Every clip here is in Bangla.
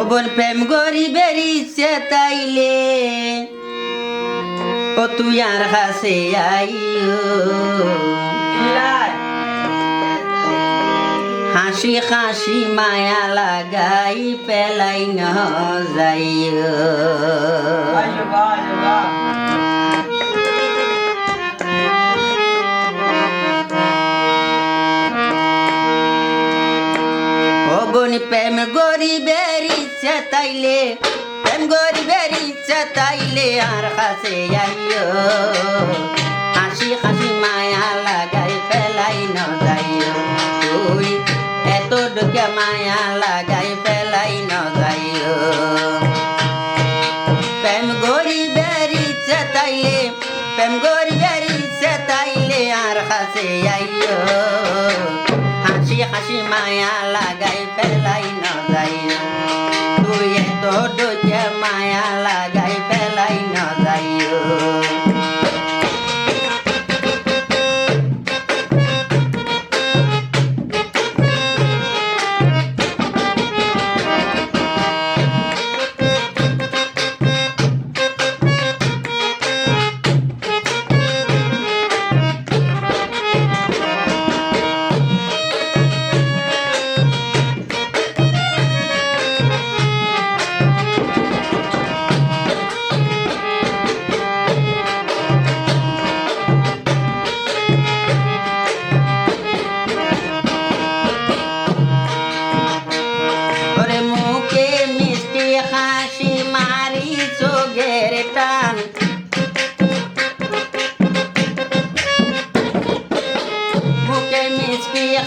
বোন প্রেম গরি বেরিয়েছে তাইলে। ও তুই আর কাছে আইও। হাসি হাসি মায়া লাগাই পেলাই ন যাইও। প্রেম গরি বেরিয়েছে তাইলে প্রেম গরি বেরিয়েছে তাইলে আর কাছে আইও। হাসি হাসি মায়া লাগাই পেলাই ন যাইও তুই এত ডুকে মায়া লাগাই পেলাই ন যাইও প্রেম গরি বেরিয়েছে তাইলে, প্রেম গরি বেরিয়েছে তাইলে আর কাছে আইও। হাসি হাসি মায়া লাগাই পেলাই ন যাইও তুই এত ডুকে মায়া লাগাই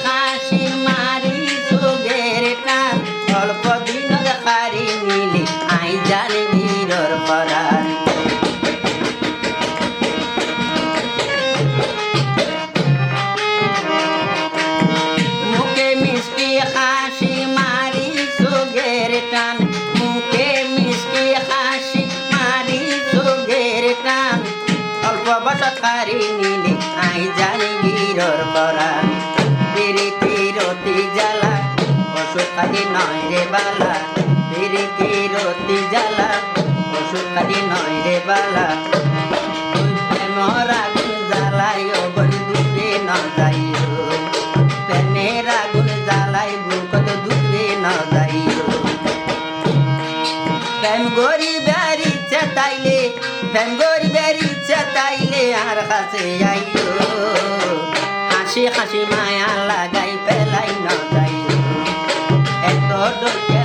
হাসি খালি নয় রে বালা পিরিতি রতি জ্বালা? ওষুধ খালি নয় রে বালা প্রেম গরি বেরি চেতাইলে প্রেম গরি বেরি চেতাইলে আর কাছে আইও। হাসি হাসি মায়া লাগাই পেলাই ন যাইও এত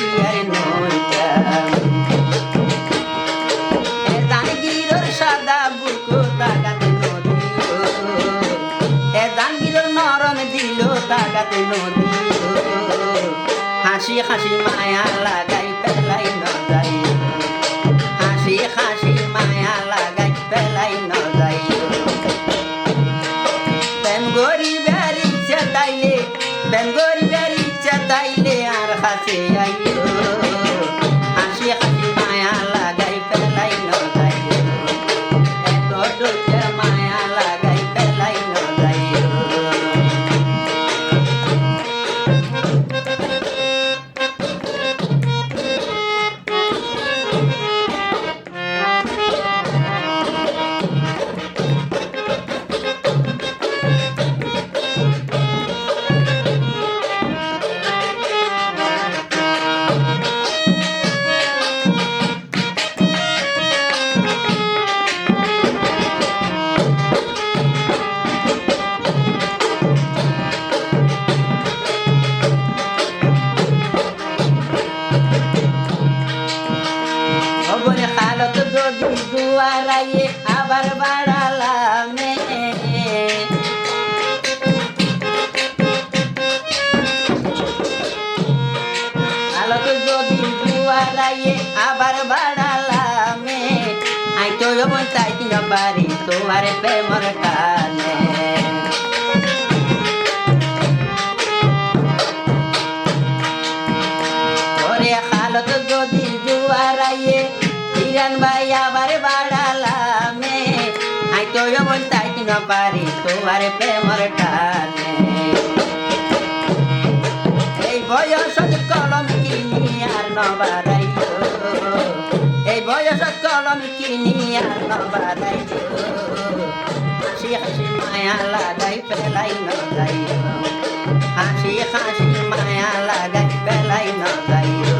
আবার বাড়ালামে। আই তো পারি তোমার প্রেমর টানে তোমার প্রেমর টানে। এই বয়সত কলম কিনি আর নবারাইও এই বয়সত কলম কিনি আর নবারাইও হাসি হাসি মায়া লাগাই পেলাই নগাইও হাসি হাসি মায়া লাগাই পেলাই নগাইও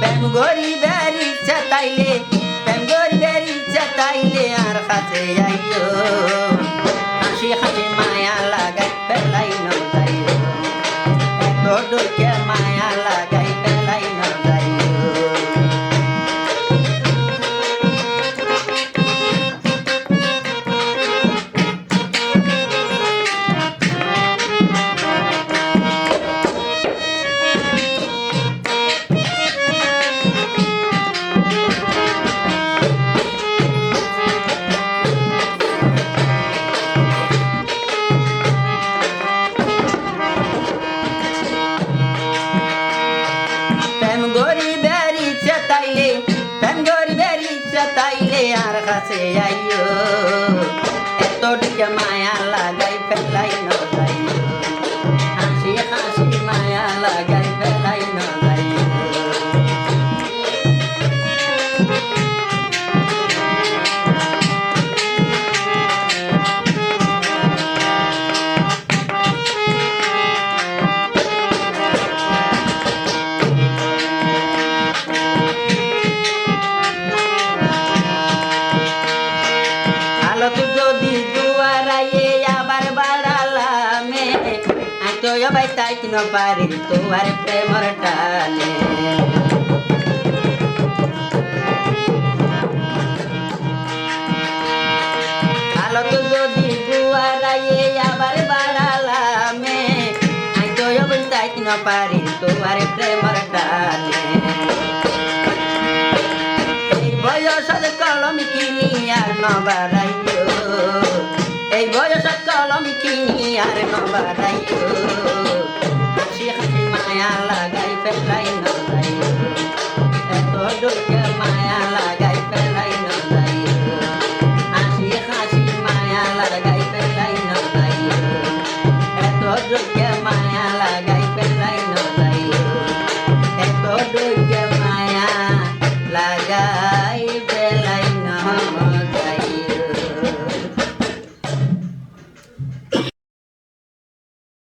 প্রেম গরি বেরি চাতাইলে প্রেম গরি বেরি চাতাইলে আর কাছে আইও তোডুকে মায়া লাগাই কাছে আইও এত মায়া পারি তোমার প্রেমর টানে। আলোক যদি দুয়ারাইয়ে আবার বাড়ালামে তো ভাই তাই কিন পারি তোমার প্রেমর টানে। এই বয়সত কলম কিনি আর নবারাইও এই বয়সত কলম কিনি আর মায়া লাগাই ফেলাই না যাই এত দুঃখে মায়া লাগাই ফেলাই না যাই হাসি হাসি মায়া লাগাই ফেলাই না যাই এত দুঃখে